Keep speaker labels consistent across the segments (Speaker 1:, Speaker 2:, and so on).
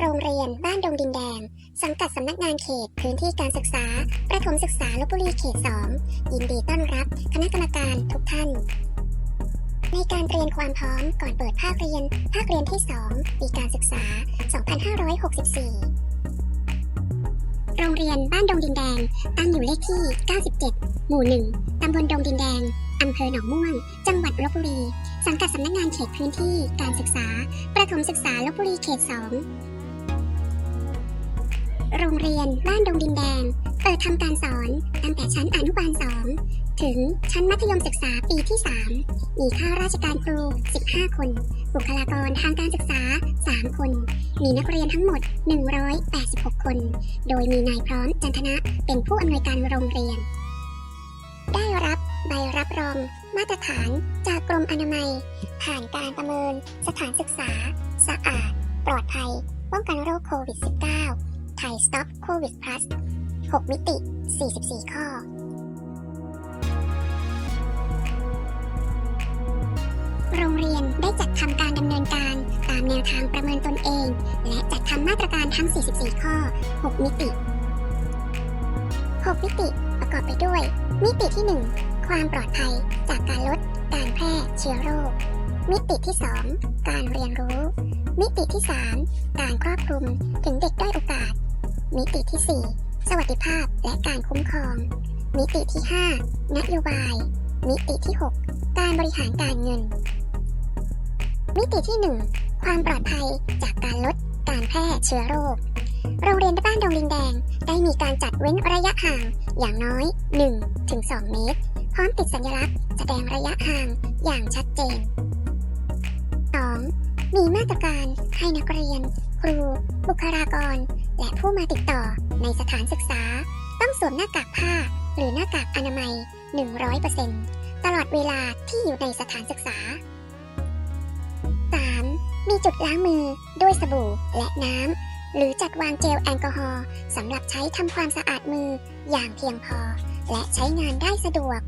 Speaker 1: โรงเรียนบ้านดงดินแดง สังกัดสำนักงานเขตพื้นที่การศึกษา ประถมศึกษาลบบุรีเขต 2 ยินดีต้อนรับคณะกรรมการทุกท่าน ในการเตรียมความพร้อมก่อนเปิดภาคเรียน ภาคเรียนที่ 2 ปีการศึกษา 2564 โรงเรียนบ้านดงดินแดง ตั้งอยู่เลขที่ 97 หมู่ 1 ตำบลดงดินแดงอำเภอหนองม่วง จังหวัดลบบุรี สังกัดสำนักงานเขตพื้นที่การศึกษา ประถมศึกษาลบบุรีเขต 2 โรงเรียนบ้านดงดินแดง เปิดทำการสอนตั้งแต่ชั้นอนุบาล2ถึงชั้นมัธยมศึกษาปีที่ 3 มีข้าราชการครู 15 คน บุคลากรทางการศึกษา 3 คน มีนักเรียนทั้งหมด 186 คน โดยมีนายพร้อมจันทนะเป็นผู้อำนวยการโรงเรียน ได้รับใบรับรองมาตรฐานจากกรมอนามัย ผ่านการประเมินสถานศึกษา สะอาด ปลอดภัย ป้องกันโรคโควิด -19 ทย Stop COVID Plus 6 มิติ 44 ข้อ โรงเรียนได้จัดทำการดำเนินการตามแนวทางประเมินตนเอง และจัดทำมาตรการทั้ง 44 ข้อ 6 มิติ 6 มิติประกอบไปด้วย มิติที่ 1 ความปลอดภัยจากการลดการแพร่เชื้อโรค มิติที่ 2 การเรียนรู้ มิติที่ 3 การครอบคลุมถึงเด็กด้อยโอกาส มิติที่ 4 สวัสดิภาพและการคุ้มครอง มิติที่ 5 นโยบาย มิติที่ 6 การบริหารการเงิน มิติที่ 1 ความปลอดภัยจากการลดการแพร่เชื้อโรค โรงเรียนบ้านดงลิงแดง ได้มีการจัดเว้นระยะห่างอย่างน้อย 1-2 เมตร พร้อมติดสัญลักษณ์แสดงระยะห่างอย่างชัดเจน 2. มีมาตรการให้นักเรียน ครู บุคลากร และผู้มาติดต่อในสถานศึกษา ต้องสวมหน้ากากผ้า หรือหน้ากากอนามัย 100%ตลอดเวลาที่อยู่ในสถานศึกษา 3. มีจุดล้างมือด้วยสบู่และน้ำ หรือจัดวางเจลแอลกอฮอล์สำหรับใช้ทำความสะอาดมืออย่างเพียงพอ และใช้งานได้สะดวก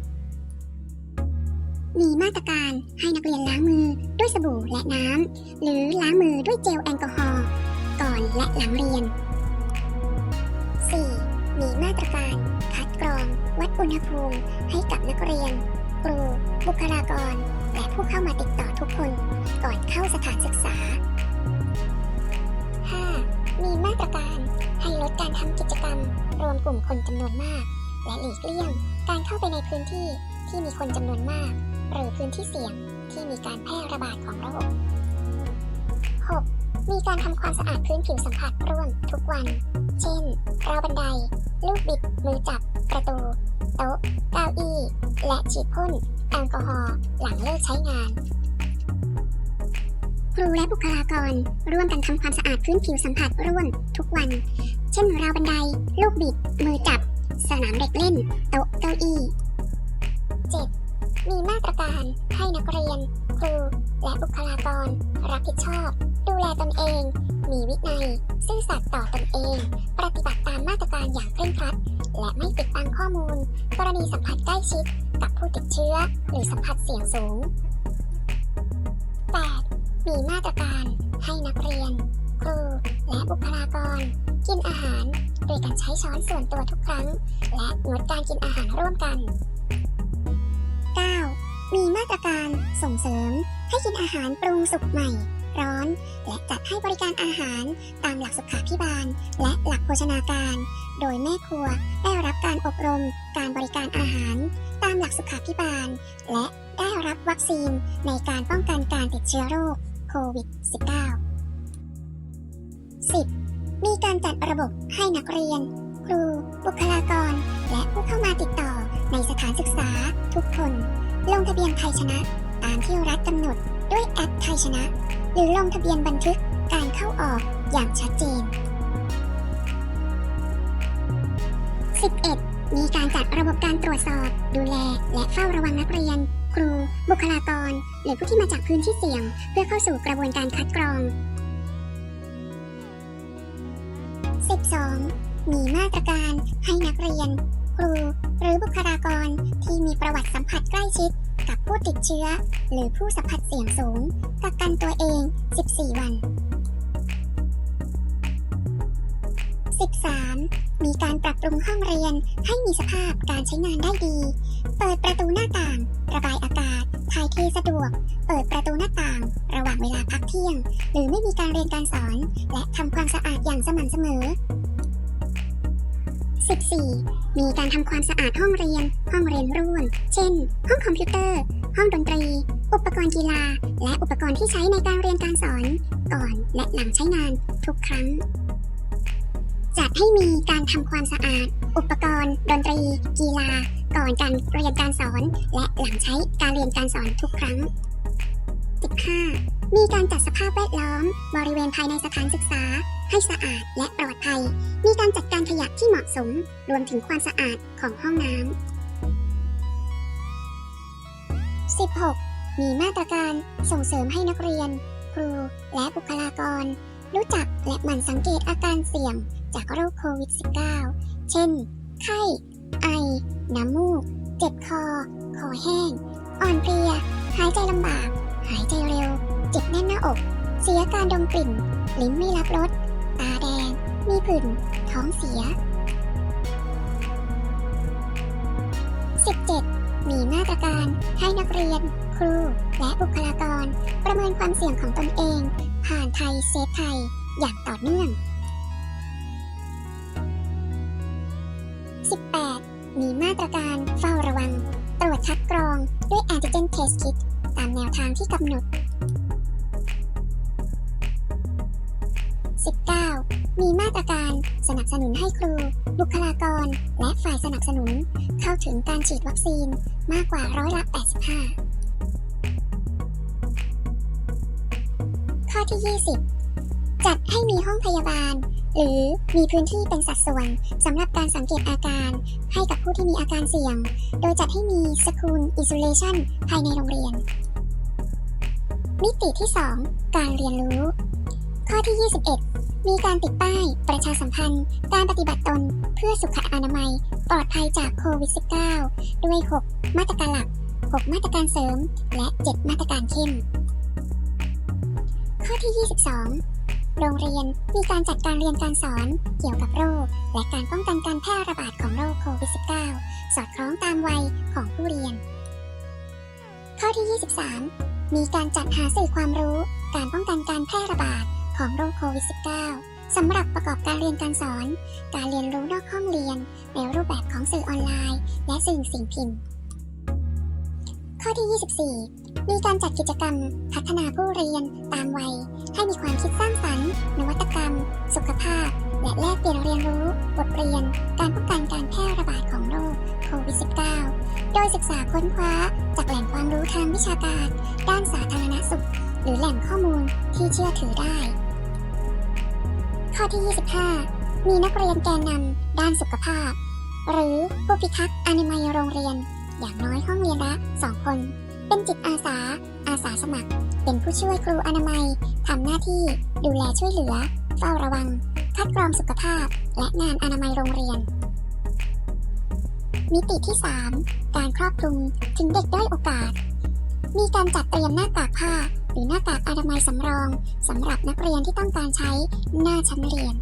Speaker 1: มีมาตรการให้นักเรียนล้างมือด้วยสบู่และน้ำ หรือล้างมือด้วยเจลแอลกอฮอล์ก่อนและหลังเรียน มาตรการ คัดกรอง วัดอุณหภูมิ ให้กับนักเรียน ครู บุคลากร และผู้เข้ามาติดต่อทุกคน ก่อนเข้าสถานศึกษา 5. มีมาตรการ ให้ลดการทำกิจกรรม รวมกลุ่มคนจำนวนมาก และหลีกเลี่ยง การเข้าไปในพื้นที่ที่มีคนจำนวนมาก หรือพื้นที่เสี่ยงที่มีการแพร่ระบาดของโรค 6. มีการทำความสะอาดพื้นผิวสัมผัสร่วมทุกวัน เช่นราวบันได ลูกบิดมือจับประตู โต๊ะเก้าอี้ และฉีดพ่นแอลกอฮอล์หลังเลิกใช้งาน ครูและบุคลากร ร่วมกันทำความสะอาดพื้นผิวสัมผัสร่วมทุกวัน เช่นราวบันได ลูกบิด มือจับ สนามเด็กเล่น โต๊ะเก้าอี้ 7. มีมาตรการให้นักเรียน ครู และบุคลากร รับผิดชอบ ดูแลตนเอง มีวินัย ซื่อสัตย์ต่อตนเอง ฏิบัติตามมาตรการอย่างเคร่งครัด และไม่ปิดบังข้อมูล กรณีสัมผัสใกล้ชิด กับผู้ติดเชื้อ หรือสัมผัสเสี่ยงสูง 8. มีมาตรการให้นักเรียน ครู และบุคลากร กินอาหารโดยการใช้ช้อนส่วนตัวทุกครั้ง และงดการกินอาหารร่วมกัน 9. มีมาตรการส่งเสริมให้กินอาหารปรุงสุกใหม่ ร้อน และจัดให้บริการอาหารตามหลักสุขาพิบาล และหลักโภชนาการ โดยแม่ครัวได้รับการอบรมการบริการอาหาร ตามหลักสุขาพิบาล และได้รับวัคซีนในการป้องกันการติดเชื้อโรคโควิด -19 10. มีการจัดระบบให้นักเรียน ครู บุคลากร และผู้เข้ามาติดต่อในสถานศึกษาทุกคน ลงทะเบียนไทยชนะ ตามที่รัฐกำหนดด้วยแอปไทยชนะ หรือลงทะเบียนบันทึกการเข้าออกอย่างชัดเจน 11. มีการจัดระบบการตรวจสอบ ดูแล และเฝ้าระวังนักเรียน ครู บุคลากร หรือผู้ที่มาจากพื้นที่เสี่ยง เพื่อเข้าสู่กระบวนการคัดกรอง 12. มีมาตรการให้นักเรียน ครู หรือบุคลากรที่มีประวัติสัมผัสใกล้ชิด กับผู้ติดเชื้อ หรือผู้สัมผัสเสี่ยงสูง กักกันตัวเอง 14 วัน 13. มีการปรับปรุงห้องเรียนให้มีสภาพการใช้งานได้ดี เปิดประตูหน้าต่าง ระบายอากาศ ถ่ายเทสะดวก เปิดประตูหน้าต่าง ระหว่างเวลาพักเที่ยง หรือไม่มีการเรียนการสอน และทำความสะอาดอย่างสม่ำเสมอ 14. มีการทำความสะอาดห้องเรียน ห้องเรียนร่วม เช่น ห้องคอมพิวเตอร์ ห้องดนตรี อุปกรณ์กีฬา และอุปกรณ์ที่ใช้ในการเรียนการสอน ก่อนและหลังใช้งานทุกครั้ง จัดให้มีการทำความสะอาด อุปกรณ์ ดนตรี กีฬา ก่อนการเรียนการสอน และหลังใช้การเรียนการสอนทุกครั้ง 15. มีการจัดสภาพแวดล้อม บริเวณภายในสถานศึกษา ให้สะอาดและปลอดภัย มีการจัดการขยะที่เหมาะสม รวมถึงความสะอาดของห้องน้ำ 16. มีมาตรการส่งเสริมให้นักเรียน ครู และบุคลากร รู้จักและหมั่นสังเกตอาการเสี่ยงจากโรคโควิด -19 เช่น ไข้ ไอ น้ำมูก เจ็บคอ คอแห้ง อ่อนเพลีย หายใจลำบาก หายใจเร็ว เจ็บแน่นหน้าอก เสียการดมกลิ่น ลิ้นไม่รับรส ตาแดง มีผื่น ท้องเสีย 17. มีมาตรการให้นักเรียน ครู และบุคลากร ประเมินความเสี่ยงของตนเอง ผ่านไทยเซฟไทย อย่างต่อเนื่อง 18. มีมาตรการเฝ้าระวัง ตรวจคัดกรองด้วย Antigen Test Kit ตามแนวทางที่กำหนด 19. มีมาตรการสนับสนุนให้ครู บุคลากร และฝ่ายสนับสนุน เข้าถึงการฉีดวัคซีนมากกว่าร้อยละ 85 ข้อที่ 20 จัดให้มีห้องพยาบาล หรือมีพื้นที่เป็นสัดส่วนสำหรับการสังเกตอาการ ให้กับผู้ที่มีอาการเสี่ยง โดยจัดให้มี School Isolation ภายในโรงเรียน มิติที่ 2 การเรียนรู้ ข้อที่ 21 มีการติดป้าย ประชาสัมพันธ์ การปฏิบัติตน เพื่อสุขอนามัย ปลอดภัยจากโควิด -19 ด้วย 6 มาตรการหลัก 6 มาตรการเสริม และ 7 มาตรการเข้ม ข้อที่ 22 โรงเรียนมีการจัดการเรียนการสอนเกี่ยวกับโรค และการป้องกันการแพร่ระบาดของโรคโควิด -19 สอดคล้องตามวัยของผู้เรียน ข้อที่ 23 มีการจัดหาสื่อความรู้ การป้องกันการแพร่ระบาด ของโรคโควิด -19 สำหรับประกอบการเรียนการสอน การเรียนรู้นอกห้องเรียน ในรูปแบบของสื่อออนไลน์ และสื่อสิ่งพิมพ์ ข้อที่ 24 มีการจัดกิจกรรม พัฒนาผู้เรียนตามวัย ให้มีความคิดสร้างสรรค์นวัตกรรม สุขภาพ และแลกเปลี่ยนเรียนรู้ บทเรียน การป้องกันการแพร่ระบาดของโรคโควิด -19 โดยศึกษาค้นคว้าจากแหล่งความรู้ทางวิชาการ ด้านสาธารณสุขหรือแหล่งข้อมูลที่เชื่อถือได้ ข้อที่ 25 มีนักเรียนแกนนำด้านสุขภาพ หรือผู้พิทักษ์อนามัยโรงเรียน อย่างน้อยห้องเรียนละ2คน เป็นจิตอาสา อาสาสมัคร เป็นผู้ช่วยครูอนามัยทำหน้าที่ดูแลช่วยเหลือ เฝ้าระวัง คัดกรองสุขภาพ และงานอนามัยโรงเรียน มิติที่ 3 การครอบคลุมถึงเด็กด้อยโอกาส มีการจัดเตรียมหน้ากากผ้า หรือหน้ากากอนามัยสำรองสำหรับนักเรียนที่ต้องการใช้หน้าชั้นเรียน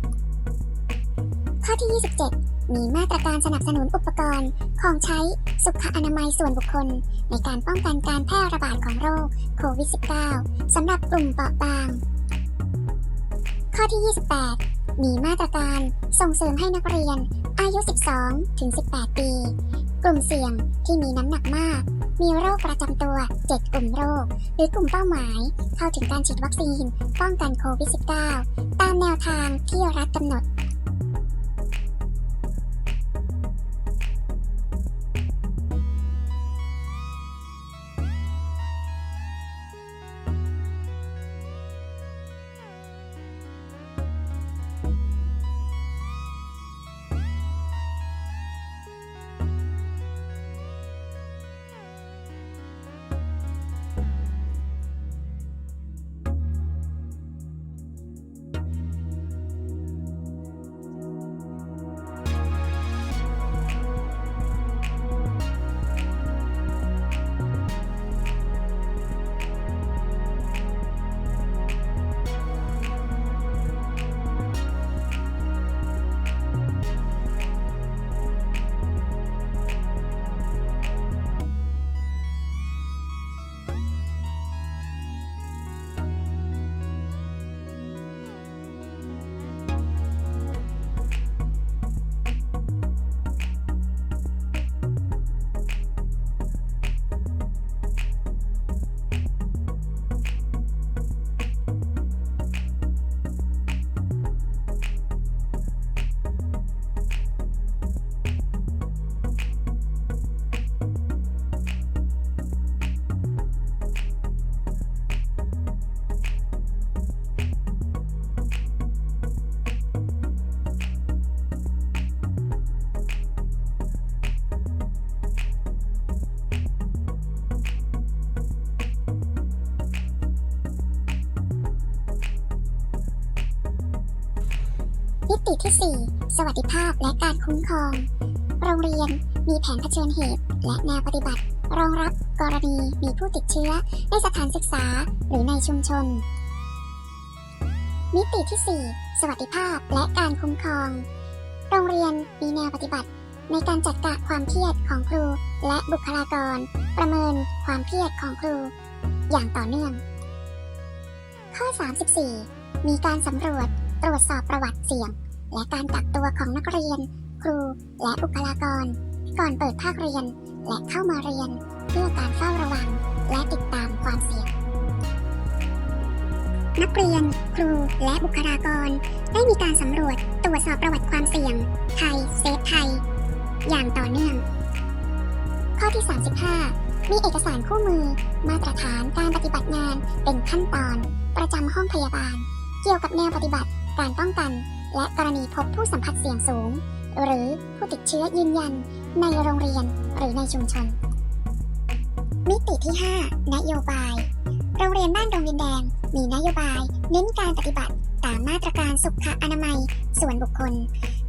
Speaker 1: ข้อที่ 27 มีมาตรการสนับสนุนอุปกรณ์ ของใช้สุขอนามัยส่วนบุคคล ในการป้องกันการแพร่ระบาดของโรคโควิด -19 สำหรับกลุ่มเปราะบาง ข้อที่ 28 มีมาตรการส่งเสริมให้นักเรียนอายุ 12 ถึง 18 ปี กลุ่มเสี่ยงที่มีน้ำหนักมาก มีโรคประจำตัว 7 กลุ่มโรค หรือกลุ่มเป้าหมาย เข้าถึงการฉีดวัคซีนป้องกันโควิด -19 ตามแนวทางที่รัฐกำหนด ติที่ 4 สวัสดิภาพและการคุ้มครอง โรงเรียนมีแผนเผชิญเหตุ และแนวปฏิบัติ รองรับกรณีมีผู้ติดเชื้อในสถานศึกษาหรือในชุมชน มิติที่ 4 สวัสดิภาพและการคุ้มครอง โรงเรียนมีแนวปฏิบัติ ในการจัดการความเครียดของครู และบุคลากร ประเมินความเครียดของครู อย่างต่อเนื่อง ข้อ 34 มีการสำรวจตรวจสอบประวัติเสี่ยง และการกักตัวของนักเรียน ครู และบุคลากร ก่อนเปิดภาคเรียน และเข้ามาเรียน เพื่อการเฝ้าระวัง และติดตามความเสี่ยงนักเรียน ครูและบุคลากร ได้มีการสำรวจตรวจสอบประวัติความเสี่ยง ไทยเซฟไทย อย่างต่อเนื่อง ข้อที่ 35 มีเอกสารคู่มือ มาตรฐานการปฏิบัติงานเป็นขั้นตอน ประจำห้องพยาบาล เกี่ยวกับแนวปฏิบัติ การป้องกัน และกรณีพบผู้สัมผัสเสี่ยงสูง หรือผู้ติดเชื้อยืนยัน ในโรงเรียนหรือในชุมชน มิติที่ 5 นโยบาย โรงเรียนบ้านดงดินแดง มีนโยบาย เน้นการปฏิบัติ ตามมาตรการสุขอนามัย ส่วนบุคคล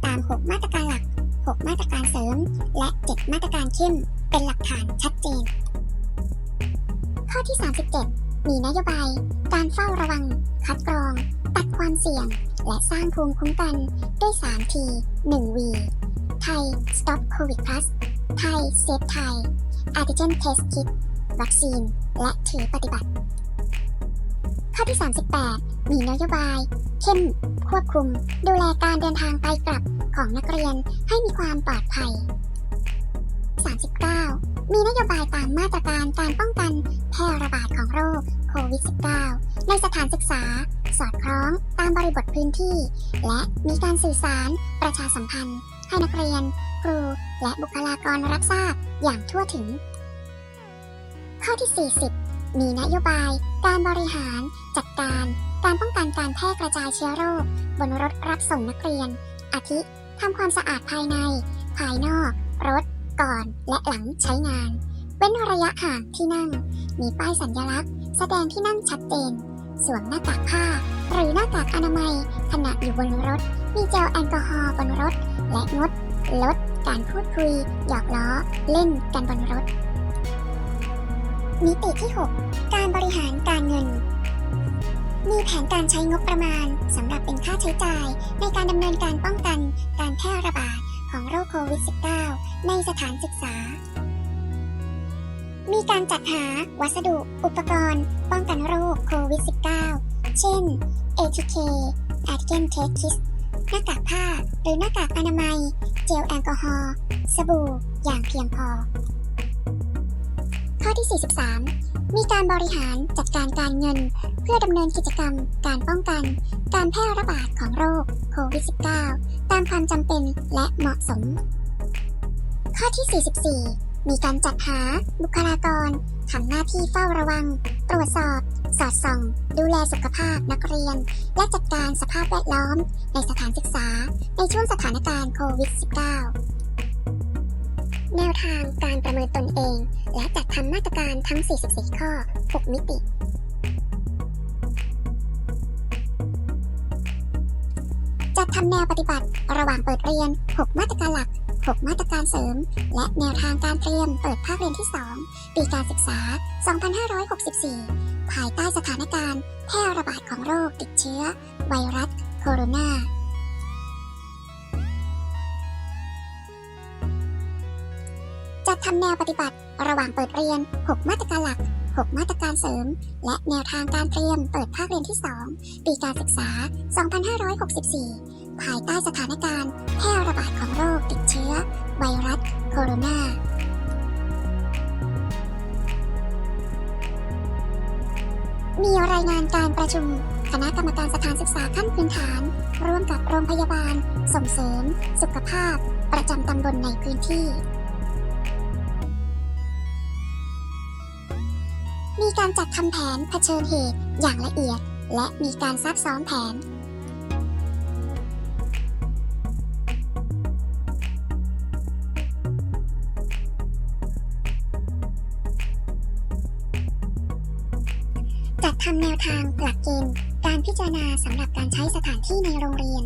Speaker 1: ตาม 6 มาตรการหลัก 6 มาตรการเสริม และ 7 มาตรการเข้ม เป็นหลักฐานชัดเจน ข้อที่ 37 มีนโยบาย การเฝ้าระวัง คัดกรอง ตัดความเสี่ยง และสร้างภูมิคุ้มกันด้วย 3 T 1 V ไทย Stop COVID Plus ไทย Save ไทย Antigen Test Kit วัคซีน และถือปฏิบัติ ข้อที่ 38 มีนโยบาย เข้ม ควบคุม ดูแลการเดินทางไปกลับของนักเรียนให้มีความปลอดภัย 39 มีนโยบายตามมาตรการการป้องกันแพร่ระบาดของโรค วิด -19 ในสถานศึกษา สอดคล้องตามบริบทพื้นที่ และมีการสื่อสาร ประชาสัมพันธ์ ให้นักเรียน ครู และบุคลากรรับทราบอย่างทั่วถึง ข้อที่ 40 มีนโยบาย การบริหาร จัดการ การป้องกันการแพร่กระจายเชื้อโรค บนรถรับส่งนักเรียน อาทิทำความสะอาดภายใน ภายนอก รถ ก่อนและหลังใช้งาน เว้นระยะห่างที่นั่ง มีป้ายสัญลักษณ์ แสดงที่นั่งชัดเจน สวมหน้ากากผ้า หรือหน้ากากอนามัยขณะอยู่บนรถ มีเจลแอลกอฮอล์บนรถ และงด ลด การพูดคุย หยอกล้อ เล่นกันบนรถ มิติที่ 6 การบริหารการเงิน มีแผนการใช้งบประมาณสำหรับเป็นค่าใช้จ่าย ในการดำเนินการป้องกัน การแพร่ระบาดของโรคโควิด -19 ในสถานศึกษา มีการจัดหาวัสดุ อุปกรณ์ ป้องกันโรคโควิด -19 เช่น ATK Antigen Test Kit หน้ากากผ้า หรือหน้ากากอนามัย เจลแอลกอฮอล์สบู่ อย่างเพียงพอ ข้อที่ 43 มีการบริหารจัดการการเงิน เพื่อดำเนินกิจกรรม การป้องกัน การแพร่ระบาดของโรคโควิด -19 ตามความจำเป็นและเหมาะสม ข้อที่ 44 มีการจัดหา บุคลากรทำหน้าที่เฝ้าระวัง ตรวจสอบ สอดส่อง ดูแลสุขภาพนักเรียน และจัดการสภาพแวดล้อม ในสถานศึกษา ในช่วงสถานการณ์โควิด -19 แนวทางการประเมินตนเอง และจัดทำมาตรการทั้ง 44 ข้อ 6 มิติจัดทำแนวปฏิบัติ ระหว่างเปิดเรียน 6 มาตรการหลัก 6 มาตรการเสริม และแนวทางการเตรียมเปิดภาคเรียนที่ 2 ปีการศึกษา 2564 ภายใต้สถานการณ์แพร่ระบาดของโรคติดเชื้อ ไวรัสโคโรนาจัดทำแนวปฏิบัติระหว่างเปิดเรียน 6 มาตรการหลัก 6 มาตรการเสริม และแนวทางการเตรียมเปิดภาคเรียนที่ 2 ปีการศึกษา 2564 ภายใต้สถานการณ์แพร่ระบาดของโรคติดเชื้อ ไวรัสโคโรนามีรายงานการประชุม คณะกรรมการสถานศึกษาขั้นพื้นฐาน ร่วมกับโรงพยาบาล ส่งเสริม สุขภาพ ประจำตำบลในพื้นที่ มีการจัดทำแผนเผชิญเหตุอย่างละเอียด และมีการซักซ้อมแผน ทำแนวทางหลักเกณฑ์การพิจารณาสำหรับการใช้สถานที่ในโรงเรียน